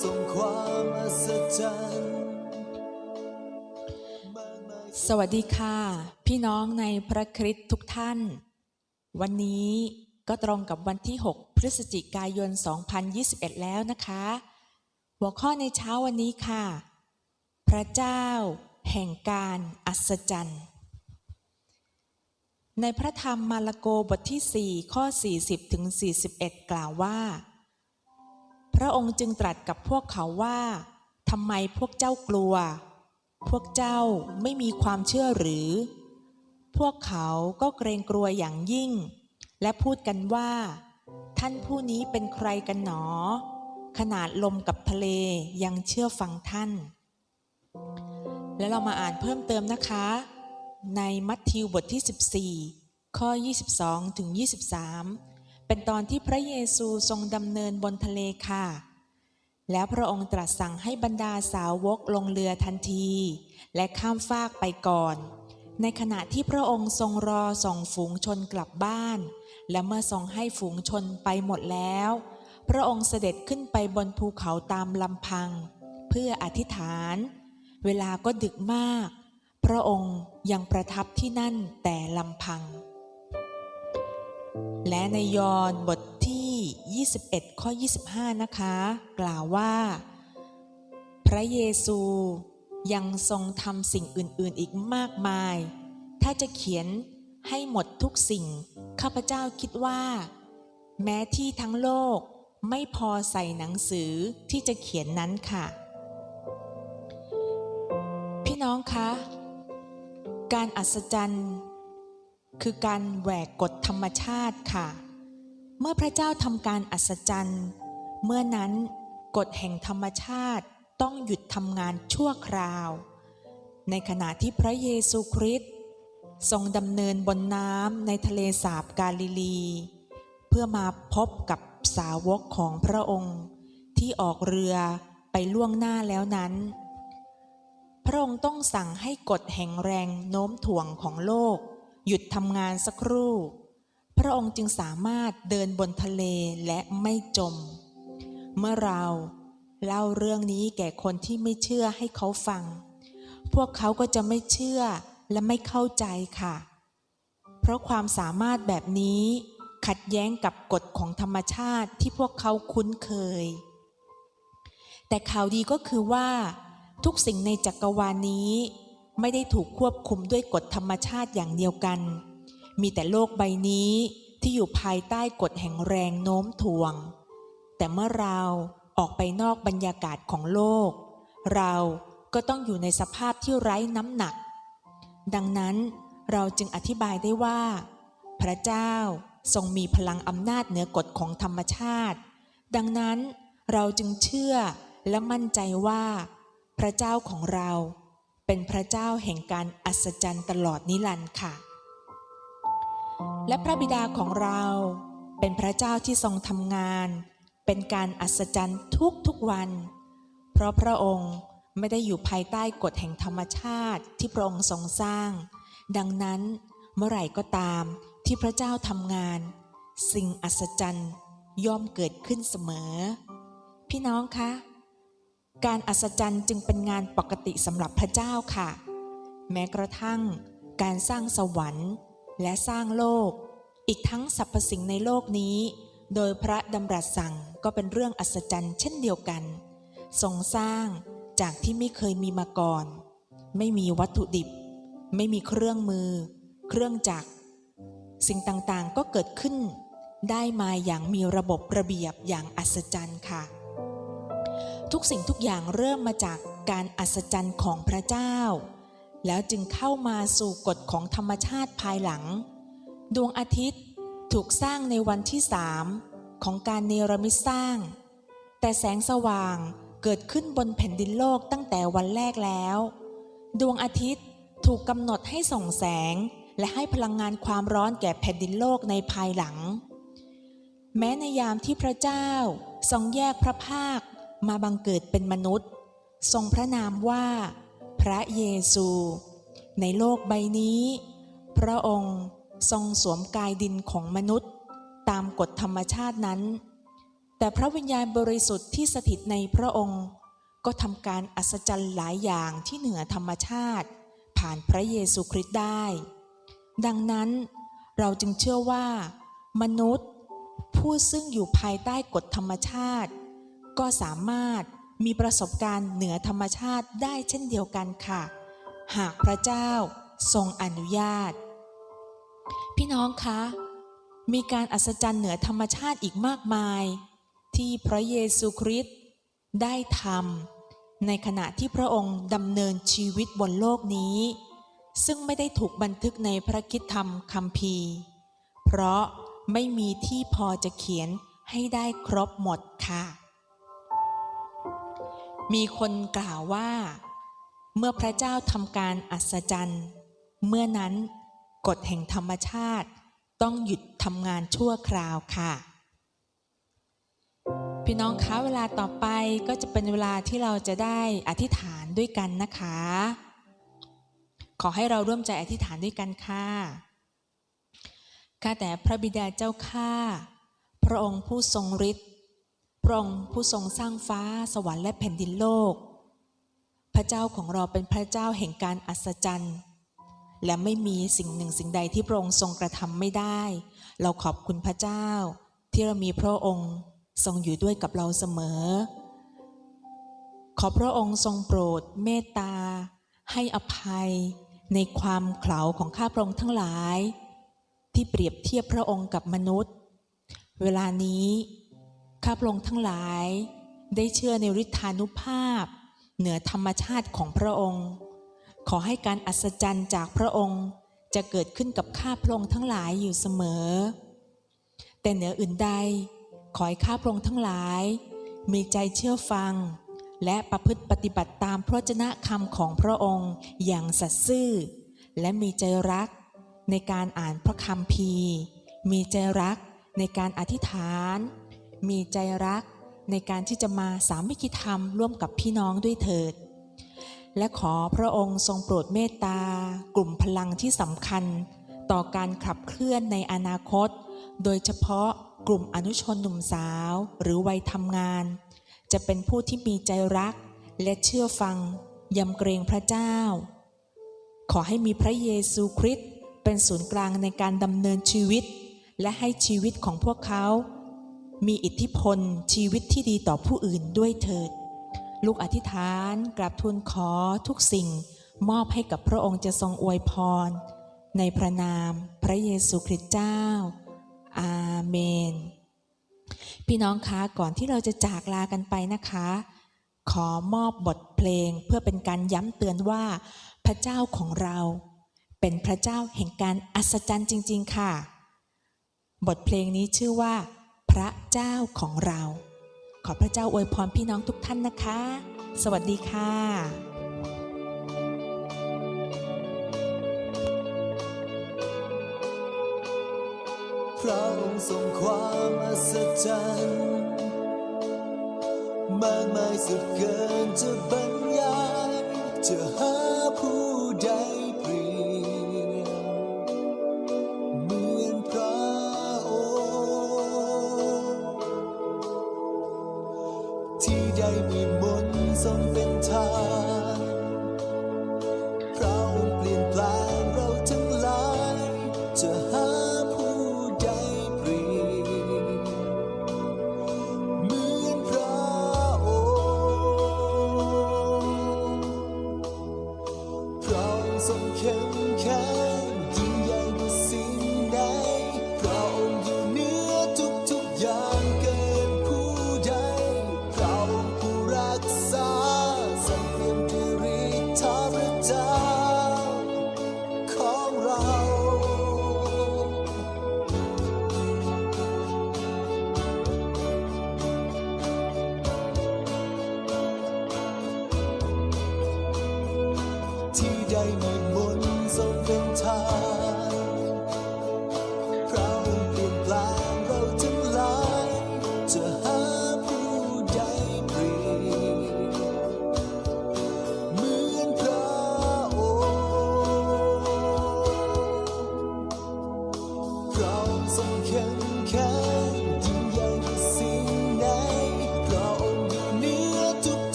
ทรงความอัศจรรย์สวัสดีค่ะ พี่น้องในพระคริสต์ทุกท่าน วันนี้ก็ตรงกับวันที่ 6 พฤศจิกายน 2021 แล้วนะคะ หัวข้อในเช้าวันนี้ค่ะ พระเจ้าแห่งการอัศจรรย์ ในพระธรรมมาระโกบทที่ 4 ข้อ 40ถึง41 กล่าวว่า พระองค์จึงตรัสกับพวกเขาว่าทำไมพวกเจ้ากลัว พวกเจ้าไม่มีความเชื่อหรือ พวกเขาก็เกรงกลัวอย่างยิ่ง และพูดกันว่า ท่านผู้นี้เป็นใครกันหนอ ขนาดลมกับทะเลยังเชื่อฟังท่าน แล้วเรามาอ่านเพิ่มเติมนะคะ ในมัทธิวบทที่ 14 ข้อ 22ถึง23 เป็นตอนที่พระเยซูทรงดำเนินบนทะเลค่ะ แล้วพระองค์ตรัสสั่งให้บรรดาสาวกลงเรือทันที และข้ามฟากไปก่อน ในขณะที่พระองค์ทรงรอส่งฝูงชนกลับบ้าน และเมื่อทรงให้ฝูงชนไปหมดแล้ว พระองค์เสด็จขึ้นไปบนภูเขาตามลำพัง เพื่ออธิษฐาน เวลาก็ดึกมาก พระองค์ยังประทับที่นั่นแต่ลำพัง และในยอห์นบทที่ 21 ข้อ 25 นะคะ กล่าวว่า พระเยซูยังทรงทำสิ่งอื่น ๆ อีกมากมาย ถ้าจะเขียนให้หมดทุกสิ่ง ข้าพเจ้าคิดว่า แม้ที่ทั้งโลกไม่พอใส่หนังสือที่จะเขียนนั้นค่ะ พี่น้องคะ การอัศจรรย์ คือการแหวกกฎธรรมชาติค่ะ เมื่อพระเจ้าทำการอัศจรรย์ เมื่อนั้นกฎแห่งธรรมชาติต้องหยุดทำงานชั่วคราว ในขณะที่พระเยซูคริสต์ทรงดำเนินบนน้ำในทะเลสาบกาลิลี เพื่อมาพบกับสาวกของพระองค์ ที่ออกเรือไปล่วงหน้าแล้วนั้น พระองค์ต้องสั่งให้กฎแห่งแรงโน้มถ่วงของโลก หยุดทำงานสักครู่ พระองค์จึงสามารถเดินบนทะเลและไม่จม เมื่อเราเล่าเรื่องนี้แก่คนที่ไม่เชื่อให้เขาฟัง พวกเขาก็จะไม่เชื่อและไม่เข้าใจค่ะ เพราะความสามารถแบบนี้ขัดแย้งกับกฎของธรรมชาติที่พวกเขาคุ้นเคย แต่ข่าวดีก็คือว่า ทุกสิ่งในจักรวาลนี้ ไม่ได้ถูกควบคุมด้วยกฎธรรมชาติอย่างเดียวกัน มีแต่โลกใบนี้ที่อยู่ภายใต้กฎแห่งแรงโน้มถ่วง แต่เมื่อเราออกไปนอกบรรยากาศของโลก เราก็ต้องอยู่ในสภาพที่ไร้น้ำหนัก ดังนั้นเราจึงอธิบายได้ว่า พระเจ้าทรงมีพลังอำนาจเหนือกฎของธรรมชาติ ดังนั้นเราจึงเชื่อและมั่นใจว่า พระเจ้าของเรา เป็นพระเจ้าแห่งการอัศจรรย์ตลอดนิรันดร์ค่ะ และพระบิดาของเราเป็นพระเจ้าที่ทรงทำงาน เป็นการอัศจรรย์ทุกทุกๆวัน เพราะพระองค์ไม่ได้อยู่ภายใต้กฎแห่งธรรมชาติที่พระองค์ทรงสร้าง ดังนั้นเมื่อไหร่ก็ตามที่พระเจ้าทำงาน สิ่งอัศจรรย์ย่อมเกิดขึ้นเสมอ พี่น้องคะ การอัศจรรย์จึงเป็นงานปกติสำหรับพระเจ้าค่ะ แม้กระทั่ง การสร้างสวรรค์และสร้างโลก อีกทั้งสรรพสิ่งในโลกนี้ โดยพระดำรัสสั่งก็เป็นเรื่องอัศจรรย์เช่นเดียวกัน ทรงสร้างจากที่ไม่เคยมีมาก่อน ไม่มีวัตถุดิบ ไม่มีเครื่องมือ เครื่องจักร สิ่งต่างๆก็เกิดขึ้น ได้มาอย่างมีระบบระเบียบอย่างอัศจรรย์ค่ะ ทุกสิ่งทุกอย่างเริ่มมาจากการอัศจรรย์ของพระเจ้า แล้วจึงเข้ามาสู่กฎของธรรมชาติภายหลัง ดวงอาทิตย์ถูกสร้างในวันที่สามของการเนรมิตสร้าง แต่แสงสว่างเกิดขึ้นบนแผ่นดินโลกตั้งแต่วันแรกแล้ว ดวงอาทิตย์ถูกกำหนดให้ส่องแสง และให้พลังงานความร้อนแก่แผ่นดินโลกในภายหลัง แม้ในยามที่พระเจ้าทรงแยกพระภาค มาบังเกิดเป็นมนุษย์ ทรงพระนามว่า พระเยซู ในโลกใบนี้ พระองค์ทรงสวมกายดินของมนุษย์ ตามกฎธรรมชาตินั้น แต่พระวิญญาณบริสุทธิ์ที่สถิตในพระองค์ ก็ทำการอัศจรรย์หลายอย่างที่เหนือธรรมชาติ ผ่านพระเยซูคริสต์ได้ ดังนั้นเราจึงเชื่อว่า มนุษย์ ผู้ซึ่งอยู่ภายใต้กฎธรรมชาติ ก็สามารถมีประสบการณ์เหนือธรรมชาติได้เช่นเดียวกันค่ะ หากพระเจ้าทรงอนุญาต พี่น้องคะ มีการอัศจรรย์เหนือธรรมชาติอีกมากมาย ที่พระเยซูคริสต์ได้ทำในขณะที่พระองค์ดำเนินชีวิตบนโลกนี้ ซึ่งไม่ได้ถูกบันทึกในพระคิดธรรมคัมภีร์ เพราะไม่มีที่พอจะเขียนให้ได้ครบหมดค่ะ มีคนกล่าวว่า เมื่อพระเจ้าทำการอัศจรรย์ เมื่อนั้นกฎแห่งธรรมชาติต้องหยุดทำงานชั่วคราวค่ะ พี่น้องคะเวลาต่อไปก็จะเป็นเวลาที่เราจะได้อธิษฐานด้วยกันนะคะ ขอให้เราร่วมใจอธิษฐานด้วยกันค่ะข้าแต่พระบิดาเจ้าข้าพระองค์ผู้ทรงฤทธิ์ พระองค์ผู้ทรงสร้างฟ้าสวรรค์และแผ่นดินโลก พระเจ้าของเราเป็นพระเจ้าแห่งการอัศจรรย์ และไม่มีสิ่งหนึ่งสิ่งใดที่พระองค์ทรงกระทำไม่ได้ เราขอบคุณพระเจ้า ที่เรามีพระองค์ทรงอยู่ด้วยกับเราเสมอ ขอพระองค์ทรงโปรดเมตตา ให้อภัย ในความเขลาของข้าพระองค์ทั้งหลาย ที่เปรียบเทียบพระองค์กับมนุษย์ เวลานี้ ข้าพระองค์ทั้งหลายได้เชื่อในฤทธานุภาพ เหนือธรรมชาติของพระองค์ ขอให้การอัศจรรย์จากพระองค์จะเกิดขึ้นกับข้าพระองค์ทั้งหลายอยู่เสมอ แต่เหนืออื่นใด ขอให้ข้าพระองค์ทั้งหลาย มีใจเชื่อฟัง และประพฤติปฏิบัติตามพระวจนะคำของพระองค์อย่างสัตย์ซื่อ และมีใจรักในการอ่านพระคัมภีมีใจรักในการอธิษฐาน มีใจรักในการที่จะมาสามัคคีธรรมร่วมกับพี่น้องด้วยเถิด และขอพระองค์ทรงโปรดเมตตากลุ่มพลังที่สำคัญ ต่อการขับเคลื่อนในอนาคต โดยเฉพาะกลุ่มอนุชนหนุ่มสาวหรือวัยทำงาน จะเป็นผู้ที่มีใจรักและเชื่อฟังยำเกรงพระเจ้า ขอให้มีพระเยซูคริสต์เป็นศูนย์กลางในการดำเนินชีวิต และให้ชีวิตของพวกเขา มีอิทธิพลชีวิตที่ดีต่อผู้อื่นด้วยเถิด ลูกอธิษฐานกราบทูลขอทุกสิ่ง มอบให้กับพระองค์จะทรงอวยพร ในพระนามพระเยซูคริสต์เจ้า อาเมน พี่น้องคะก่อนที่เราจะจากลากันไปนะคะ ขอมอบบทเพลงเพื่อเป็นการย้ำเตือนว่า พระเจ้าของเราเป็นพระเจ้าแห่งการอัศจรรย์จริง ๆ ค่ะ บทเพลงนี้ชื่อว่า พระเจ้าของเรา ขอพระเจ้าอวยพรพี่น้องทุกท่านนะคะ สวัสดีค่ะพระองค์ทรงความอัศจรรย์มากมายสุดเกินจะบรรยายจะหาผู้